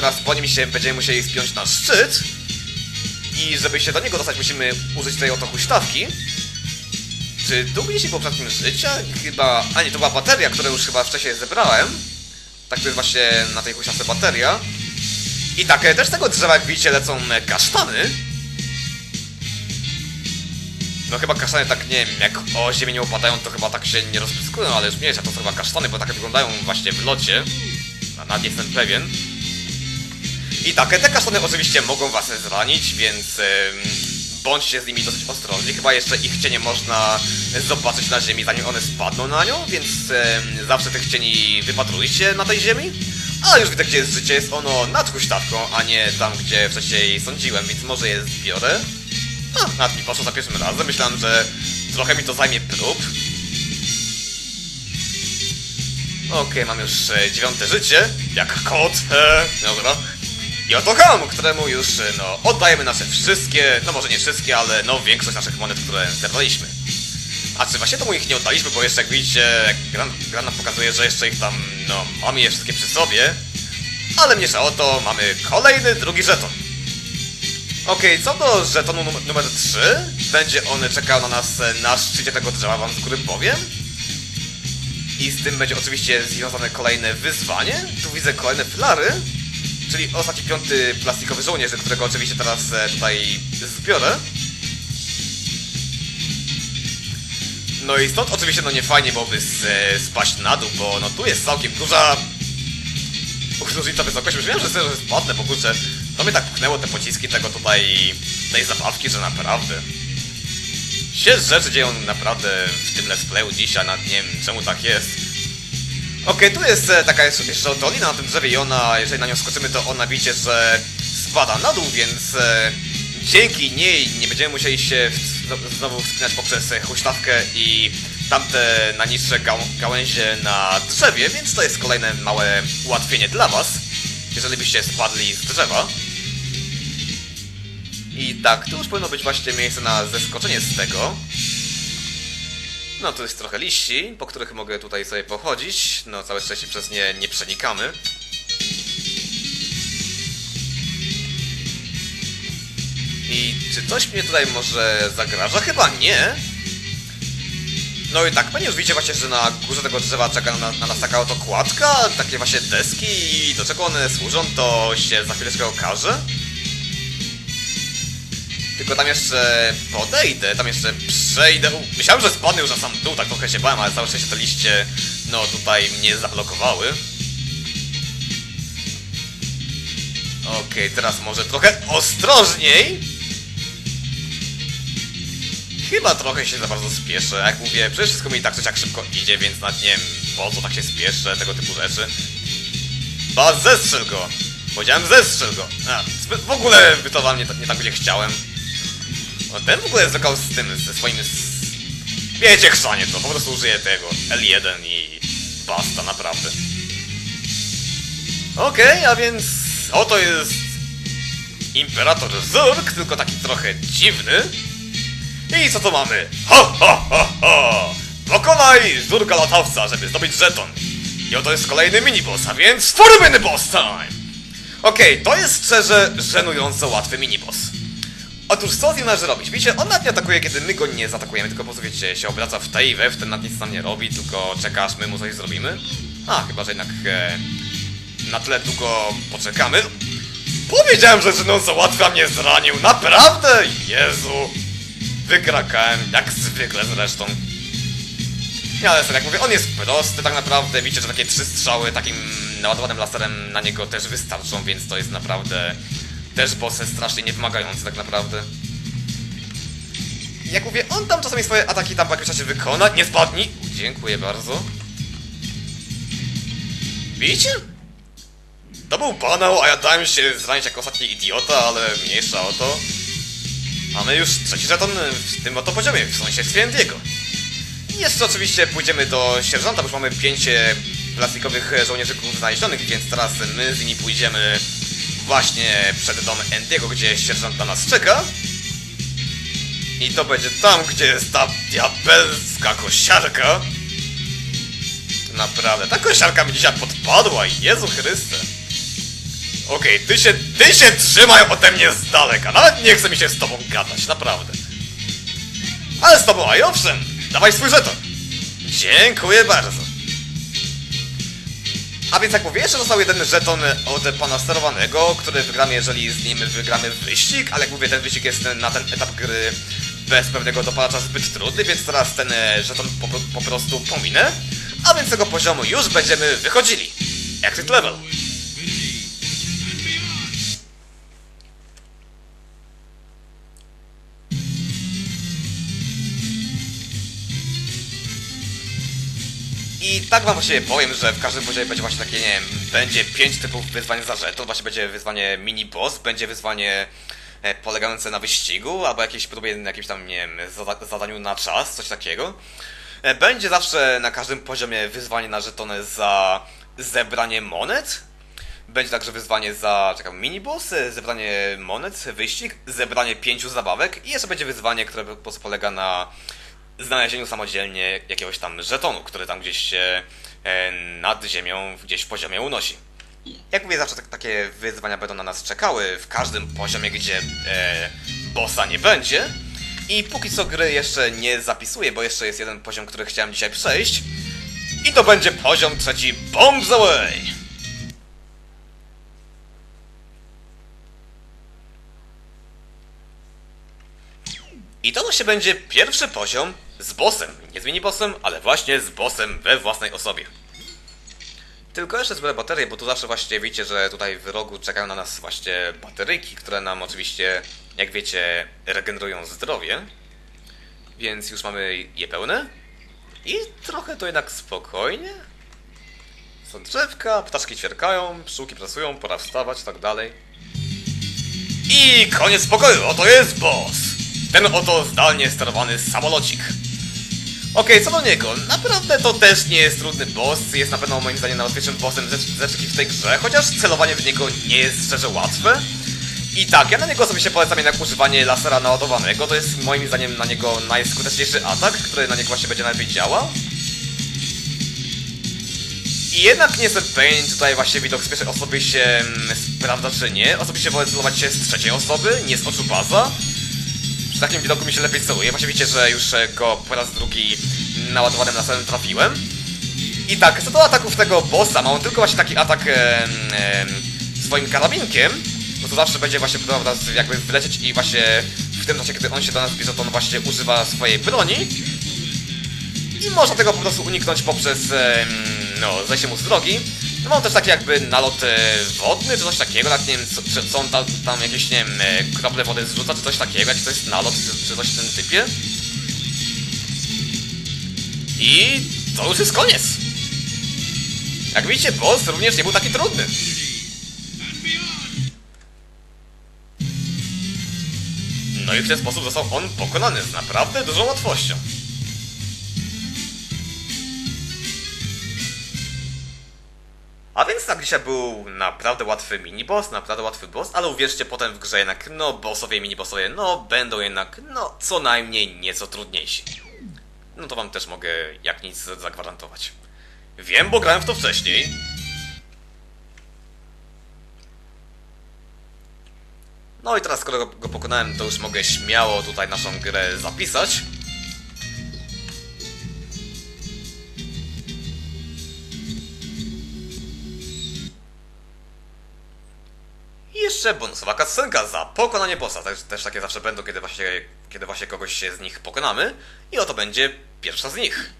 teraz po nim się będziemy musieli spiąć na szczyt. I żeby się do niego dostać, musimy użyć tej oto huśtawki. Czy tu gdzieś było przedtem życia? Chyba... A nie, to była bateria, którą już chyba wcześniej zebrałem. Tak, to jest właśnie na tej huśtawce bateria. I tak, też z tego drzewa, jak widzicie, lecą kasztany. No chyba kasztany tak, nie wiem, jak o ziemię nie opadają, to chyba tak się nie rozpryskują, ale już mniejsza, to są chyba kasztany, bo tak wyglądają właśnie w locie. A Nawet nie jestem pewien. I tak, te kasztany oczywiście mogą was zranić, więc em, bądźcie z nimi dosyć ostrożni. Chyba jeszcze ich cienie można zobaczyć na ziemi, zanim one spadną na nią, więc zawsze tych cieni wypatrujcie na tej ziemi. A już widzę, gdzie jest życie, jest ono nad huśtawką, a nie tam, gdzie wcześniej sądziłem, więc może je zbiorę. A, nad mi poszło za pierwszym razem, myślałem, że trochę mi to zajmie prób. Okej, mam już e, dziewiąte życie, jak kot, e, dobra. I oto Ham, któremu już, no, oddajemy nasze wszystkie, no może nie wszystkie, ale no większość naszych monet, które zebraliśmy. A czy właśnie to mu ich nie oddaliśmy, bo jeszcze jak widzicie, gra, gra nam pokazuje, że jeszcze ich tam, no, mamy je wszystkie przy sobie. Ale mniejsza o to, mamy kolejny, drugi żeton. Okej, co do żetonu num numer 3, będzie on czekał na nas e, na szczycie tego drzewa, wam z góry powiem. I z tym będzie oczywiście związane kolejne wyzwanie. Tu widzę kolejne filary, czyli ostatni piąty plastikowy żołnierz, którego oczywiście teraz e, tutaj zbiorę. No i stąd oczywiście no nie fajnie byłoby e, spaść na dół, bo no tu jest całkiem duża różnica wysokości. Myślałem, że sobie spadnę, bo kurczę, to mnie tak pchnęło te pociski tego tutaj, tej zabawki, że naprawdę. Się rzeczy dzieją naprawdę w tym let's playu dzisiaj, nad nie wiem czemu tak jest. Okej, tu jest e, taka jeszcze, dolina na tym drzewie i ona, jeżeli na nią skoczymy, to ona widzicie, że spada na dół, więc e, dzięki niej nie będziemy musieli się znowu wspinać poprzez e, huśtawkę i tamte najniższe gał, gałęzie na drzewie, więc to jest kolejne małe ułatwienie dla was, jeżeli byście spadli z drzewa. I tak, tu już powinno być właśnie miejsce na zeskoczenie z tego. No, tu jest trochę liści, po których mogę tutaj sobie pochodzić. No, całe szczęście przez nie nie przenikamy. I czy coś mnie tutaj może zagraża? Chyba nie. No i tak, pewnie już widzicie właśnie, że na górze tego drzewa czeka na, na nas taka oto kładka, takie właśnie deski i do czego one służą, to się za chwileczkę okaże. Tylko tam jeszcze podejdę, tam jeszcze przejdę. U, myślałem, że spadnę już na sam dół, tak trochę się bałem, ale całe szczęście te liście, no tutaj mnie zablokowały. Okej, teraz może trochę ostrożniej. Chyba trochę się za bardzo spieszę. Jak mówię, przede wszystkim mi tak coś jak szybko idzie, więc nad nie wiem po co tak się spieszę, tego typu rzeczy. Ba, zestrzel go! Powiedziałem zestrzel go! A, w ogóle wytował mnie nie tak, gdzie chciałem. No ten w ogóle zwykał z tym, ze swoim... Wiecie, chrzanie to, po prostu użyję tego. L1 i... basta, naprawdę. Okej, a więc... Oto jest... Imperator Zurk, tylko taki trochę dziwny. I co to mamy? Ha, ha, ha, ha! Pokonaj Zurka Latawca, żeby zdobyć żeton. I oto jest kolejny miniboss, a więc for mini boss time! Okej, to jest szczerze żenująco łatwy miniboss. Otóż co z nim należy robić? Widzicie, on nawet nie atakuje, kiedy my go nie zaatakujemy, tylko po prostu wiecie, się obraca w tej we w, ten nad nic nam nie robi, tylko czeka aż my mu coś zrobimy. A, chyba, że jednak e, na tyle długo poczekamy. Powiedziałem, że żenująco łatwy, a mnie zranił, naprawdę? Jezu! Wykrakałem, jak zwykle zresztą. Nie, ale serio, jak mówię, on jest prosty tak naprawdę, widzicie, że takie trzy strzały takim naładowanym laserem na niego też wystarczą, więc to jest naprawdę też bossy strasznie niewymagający tak naprawdę. Jak mówię, on tam czasami swoje ataki tam po jakimś czasie wykona, nie spadnij! Dziękuję bardzo. Widzicie? To był banał, a ja dałem się zranić jako ostatni idiota, ale mniejsza o to. Mamy już trzeci żeton w tym oto poziomie, w Świętiego. I jeszcze oczywiście pójdziemy do sierżanta, bo już mamy pięć plastikowych żołnierzyków znalezionych, więc teraz my z nimi pójdziemy właśnie przed dom Endiego, gdzie sierżant na nas czeka. I to będzie tam, gdzie jest ta diabelska kosiarka. Naprawdę, ta kosiarka mi dzisiaj podpadła, Jezu Chryste. Okej, ty się, ty się trzymaj ode mnie z daleka. Nawet nie chce mi się z tobą gadać, naprawdę. Ale z tobą, a i owszem, dawaj swój żeton. Dziękuję bardzo. A więc jak mówię, jeszcze został jeden żeton od pana sterowanego, który wygramy, jeżeli z nim wygramy wyścig, ale jak mówię, ten wyścig jest na ten etap gry bez pewnego dopalacza zbyt trudny, więc teraz ten żeton po, po prostu pominę. A więc z tego poziomu już będziemy wychodzili. Exit level. Tak wam właściwie powiem, że w każdym poziomie będzie właśnie takie, nie wiem, będzie pięć typów wyzwań za żeton, właśnie będzie wyzwanie mini boss, będzie wyzwanie e, polegające na wyścigu, albo jakieś próbie na jakimś tam, nie wiem, zada zadaniu na czas, coś takiego. E, będzie zawsze na każdym poziomie wyzwanie na żetony za zebranie monet. Będzie także wyzwanie za, czekam, miniboss, e, zebranie monet, wyścig, zebranie pięciu zabawek i jeszcze będzie wyzwanie, które po prostu polega na znalezieniu samodzielnie jakiegoś tam żetonu, który tam gdzieś się e, nad ziemią, gdzieś w poziomie unosi. Jak mówię, zawsze tak, takie wyzwania będą na nas czekały w każdym poziomie, gdzie e, bossa nie będzie. I póki co gry jeszcze nie zapisuję, bo jeszcze jest jeden poziom, który chciałem dzisiaj przejść. I to będzie poziom trzeci Bombs Away! I to właśnie będzie pierwszy poziom z bossem. Nie z mini-bossem, ale właśnie z bossem we własnej osobie. Tylko jeszcze zbiorę baterie, bo tu zawsze właśnie wiecie, że tutaj w rogu czekają na nas właśnie bateryjki, które nam oczywiście, jak wiecie, regenerują zdrowie. Więc już mamy je pełne. I trochę to jednak spokojnie. Są drzewka, ptaszki ćwierkają, pszczółki pracują, pora wstawać, tak dalej. I koniec pokoju, oto jest boss! Ten oto zdalnie sterowany samolocik. Okej, co do niego, naprawdę to też nie jest trudny boss, jest na pewno moim zdaniem najłatwiejszym bossem ze wszystkich w tej grze, chociaż celowanie w niego nie jest szczerze łatwe. I tak, ja na niego osobiście polecam jednak używanie lasera naładowanego, to jest moim zdaniem na niego najskuteczniejszy atak, który na niego właśnie będzie najlepiej działał. I jednak nie Pain tutaj właśnie widok z pierwszej osoby się mm, sprawdza czy nie. Osobiście wolę celować się z trzeciej osoby, nie z oczu baza. Przy takim widoku mi się lepiej celuje. Właśnie widzicie, że już e, go po raz drugi naładowanym laserem trafiłem. I tak, co do ataków tego bossa, ma on tylko właśnie taki atak e, e, swoim karabinkiem, bo to zawsze będzie właśnie próbował nas jakby wlecieć i właśnie w tym czasie, kiedy on się do nas zbliża, to on właśnie używa swojej broni. I można tego po prostu uniknąć poprzez, e, no, zejście mu z drogi. No mam też taki jakby nalot e, wodny, czy coś takiego, nawet nie wiem, czy, on tam, tam jakieś, nie wiem, e, krople wody zrzuca, czy coś takiego, czy to jest nalot, czy, czy coś w tym typie. I to już jest koniec. Jak widzicie, boss również nie był taki trudny. No i w ten sposób został on pokonany z naprawdę dużą łatwością. Tak dzisiaj był naprawdę łatwy miniboss, naprawdę łatwy boss, ale uwierzcie, potem w grze jednak, no, bossowie i minibossowie, no, będą jednak, no, co najmniej nieco trudniejsi. No to wam też mogę jak nic zagwarantować. Wiem, bo grałem w to wcześniej. No i teraz, skoro go pokonałem, to już mogę śmiało tutaj naszą grę zapisać. Jeszcze bonusowa kascenka za pokonanie bossa. Też, też takie zawsze będą, kiedy właśnie, kiedy właśnie kogoś się z nich pokonamy. I oto będzie pierwsza z nich.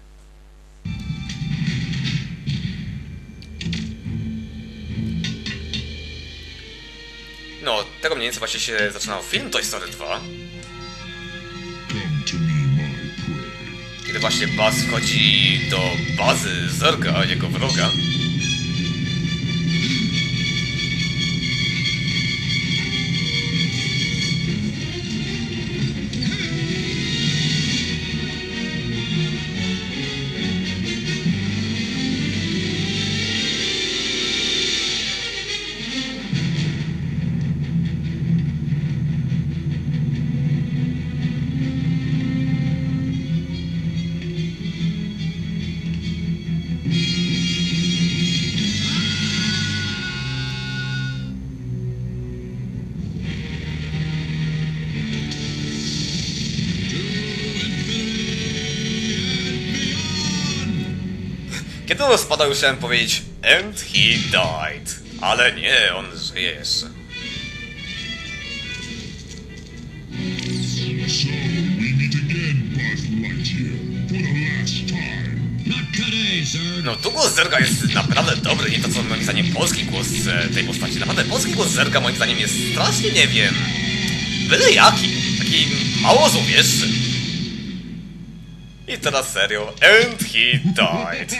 No, tego mniej więcej właśnie się zaczynał film Toy Story 2. Come to me, my prey. Kiedy właśnie Buzz wchodzi do bazy Zerga, jego wroga. Kiedy on spadał, chciałem powiedzieć And he died. Ale nie, on żyje jeszcze. No, tu głos Zerga jest naprawdę dobry, nie to co moim zdaniem polski głos e, tej postaci. Naprawdę polski głos Zerga moim zdaniem jest strasznie, nie wiem, byle jaki. Taki mało złowieszczy. I teraz serio, and he died.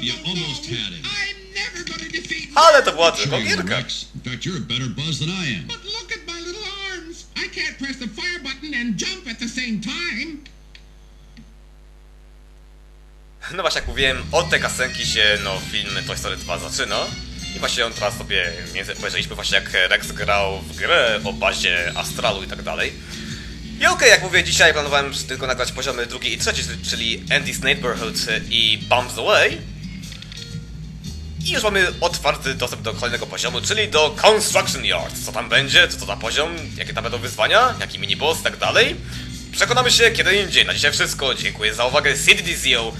You almost had it. I'm never gonna defeat Ale to była tylko gierka. Rex. In fact, you're a better buzz than I am. But look at my little arms. I can't press the fire button and jump at the same time. No właśnie jak mówiłem, od tej kasenki się no, film Toy Story 2 zaczyna. I właśnie on teraz sobie między obejrzeliśmy właśnie jak Rex grał w grę o bazie Astralu i tak dalej. I okej, jak mówię, dzisiaj planowałem tylko nagrać poziomy drugi i trzeci, czyli Andy's Neighborhood i Bumps Away. I już mamy otwarty dostęp do kolejnego poziomu, czyli do Construction Yard. Co tam będzie, co to za poziom, jakie tam będą wyzwania, jaki miniboss i tak dalej. Przekonamy się kiedy indziej. Na dzisiaj wszystko. Dziękuję za uwagę. CDDZO.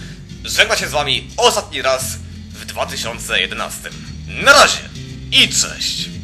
Żegna się z wami ostatni raz w 2011. Na razie i cześć!